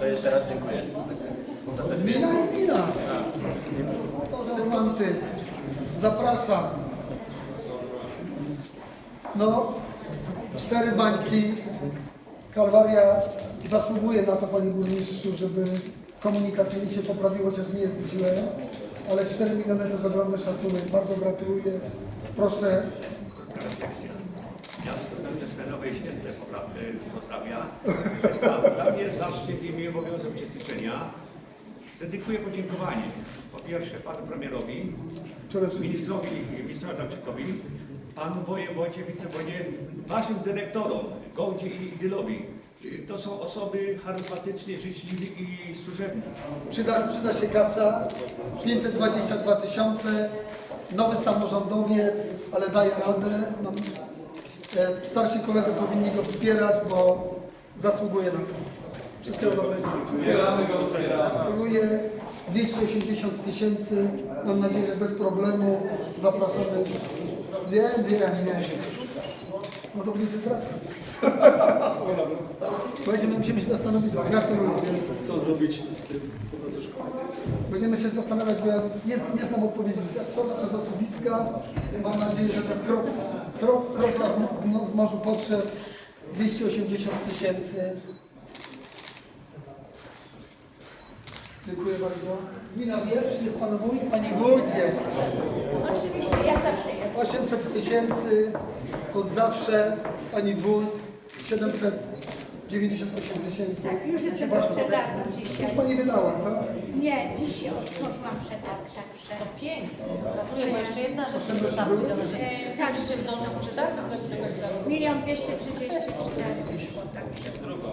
To jeszcze raz dziękuję. Gmina i gmina. To romanty. Zapraszam. No, cztery bańki. Kalwaria zasługuje na to, panie burmistrzu, żeby komunikacyjnie się poprawiło, chociaż nie jest źle. Ale 4 miliony to jest ogromny szacunek. Bardzo gratuluję. Proszę i Święte pozdrawia. Dla mnie zaszczyt i mi obowiązek uczestniczenia. Dedykuję podziękowanie po pierwsze panu premierowi, ministrowi, ministrowi Adamczykowi, panu wojewodzie, wicewojewodzie, waszym dyrektorom, Gołdzie i Dylowi. To są osoby charyzmatyczne, życzliwe i służebne. Przyda, przyda się kasa. 522 tysiące. Nowy samorządowiec, ale daje radę. Mam, starsi koledzy powinni go wspierać, bo zasługuje na to. Wszystkiego dobrego. Wspieramy go, Gratuluję. 280 tysięcy. Mam nadzieję, że bez problemu. Zapraszamy. Wiem, wiem, wiem. No to będzie zwracać. Słuchajcie, my musimy się zastanowić. Gratuluję. Co zrobić z tym serduszką? Będziemy się zastanawiać, bo ja nie, nie znam odpowiedzi. Co to za zasuwiska? Mam nadzieję, że to jest krok, krok, krok w, w morzu potrzeb. 280 tysięcy. Dziękuję bardzo. Gmina Wieprz, jest Pan Wójt? Pani Wójt jest. Oczywiście, ja zawsze jestem. 800 tysięcy od zawsze. Pani Wójt. 798 tysięcy. Tak, już jestem po Bardzo przetargu dobrze. dzisiaj. Już Pani wydała, co? Nie, dziś się otworzyłam przetarg, także. Pięknie. Gratuluję, bo jeszcze jedna rzecz. Oszczędności Tam były? E, rzeczy. tak, Czy zdążę przeczytać? milion dwieście trzydzieści cztery wyszło, także. drugą.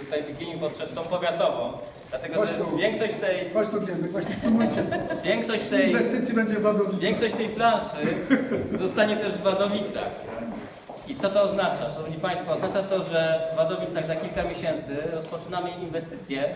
Tutaj w Wigilii podszedł tą powiatową, dlatego Chodź że tu. większość tej, Chodź tu, Gienek, właśnie sumujcie. większość tej, Inwestycji będzie w Wadowicy. większość tej planszy zostanie też w Wadowicach. Co to oznacza? Szanowni Państwo, oznacza to, że w Wadowicach za kilka miesięcy rozpoczynamy inwestycje.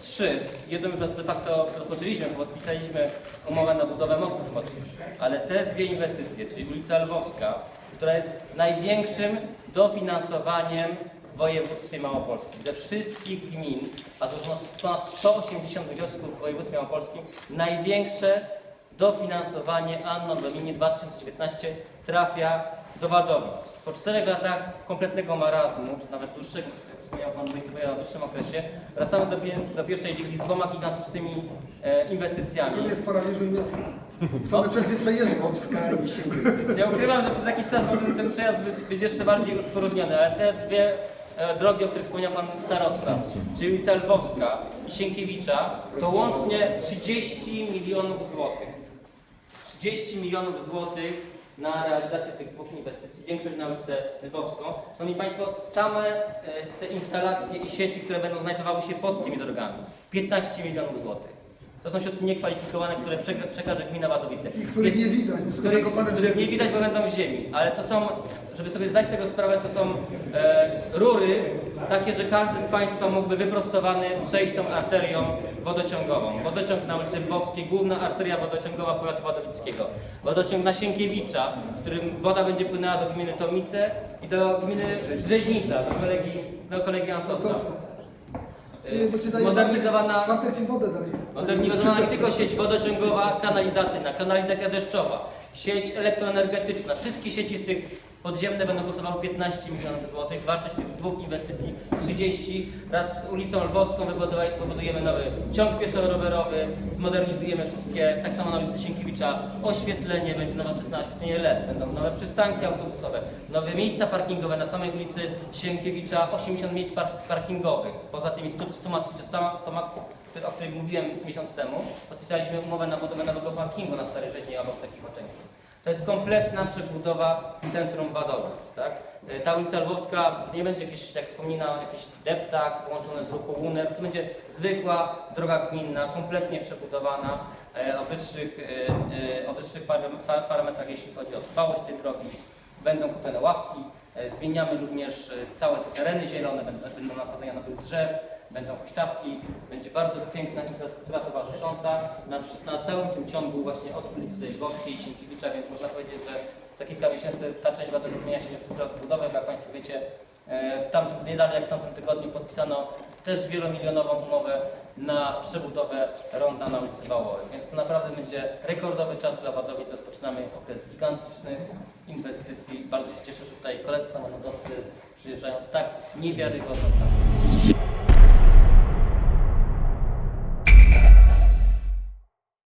Trzy. Jedną już de facto rozpoczęliśmy, podpisaliśmy umowę na budowę mostów mocznych. Ale te dwie inwestycje, czyli ulica Lwowska, która jest największym dofinansowaniem w województwie małopolskim. Ze wszystkich gmin, a złożono ponad 180 wniosków w województwie małopolskim, największe dofinansowanie Anno Domini 2019 trafia do Wadowic. Po czterech latach kompletnego marazmu, czy nawet dłuższego, jak wspomniał Pan Wójt, o dłuższym okresie, wracamy do, pie- do pierwszej ligi z dwoma gigantycznymi e, inwestycjami. To nie jest paraliżu i miasta. Same przez nie przejeżdżą. Nie ukrywam, że przez jakiś czas może ten przejazd być- być jeszcze bardziej utrudniony, ale te dwie e, drogi, o których wspomniał Pan Starosta, czyli ulica Lwowska i Sienkiewicza, to łącznie 30 milionów złotych. 30 milionów złotych na realizację tych dwóch inwestycji, większość na ulicę Lwowską. Szanowni Państwo, same e, te instalacje i sieci, które będą znajdowały się pod tymi drogami, 15 milionów złotych. To są środki niekwalifikowane, które przeka- przekaże gmina Wadowice. I których nie widać, bo są zakopane w których nie widać, bo będą w ziemi, ale to są, żeby sobie zdać z tego sprawę, to są e, rury takie, że każdy z Państwa mógłby wyprostowany przejść tą arterią wodociągową. Wodociąg na ulicy Lwowskiej, główna arteria wodociągowa powiatu wadowickiego. Wodociąg na Sienkiewicza, w którym woda będzie płynęła do gminy Tomice i do gminy Brzeźnica, do kolegi, do kolegi Antosa. Nie, bo ci daje Modernizowana Bartek, Bartek ci wodę daje. Modernizowana nie tylko sieć wodociągowa, kanalizacyjna, kanalizacja deszczowa, sieć elektroenergetyczna. Wszystkie sieci w tych podziemne będą kosztowały 15 milionów złotych. Wartość tych dwóch inwestycji 30. Wraz z ulicą Lwowską wybudujemy nowy ciąg pieszo-rowerowy, zmodernizujemy wszystkie, tak samo na ulicy Sienkiewicza, oświetlenie, będzie nowoczesne oświetlenie LED, będą nowe przystanki autobusowe, nowe miejsca parkingowe na samej ulicy Sienkiewicza, 80 miejsc par- parkingowych. Poza tymi 100, 130, 100, który- o których mówiłem miesiąc temu, podpisaliśmy umowę na budowę nowego parkingu na Starej Rzeźni obok takich oczęgów. To jest kompletna przebudowa centrum Wadowic, tak? E, Ta ulica Lwowska nie będzie jakiś, jak wspominał, jakiś deptak połączony z ruchu Łuner, to będzie zwykła droga gminna, kompletnie przebudowana e, o wyższych, e, o wyższych param- pa- parametrach, jeśli chodzi o trwałość tej drogi. Będą kupione ławki, zmieniamy również całe te tereny zielone, będą, będą nasadzenia nowych drzew, będą huśtawki, będzie bardzo piękna infrastruktura towarzysząca. Na, na całym tym ciągu właśnie od ulicy Lwowskiej i Sienkiewicza, więc można powiedzieć, że za kilka miesięcy ta część Wadowic zmienia się w rozbudowę, bo jak Państwo wiecie, e, w tamtym, nie dalej jak w tamtym tygodniu podpisano też wielomilionową umowę na przebudowę ronda na ulicy Wałowej. Więc to naprawdę będzie rekordowy czas dla Wadowic. Rozpoczynamy okres gigantycznych inwestycji. Bardzo się cieszę, że tutaj koledzy samorządowcy przyjeżdżają z tak niewiarygodną.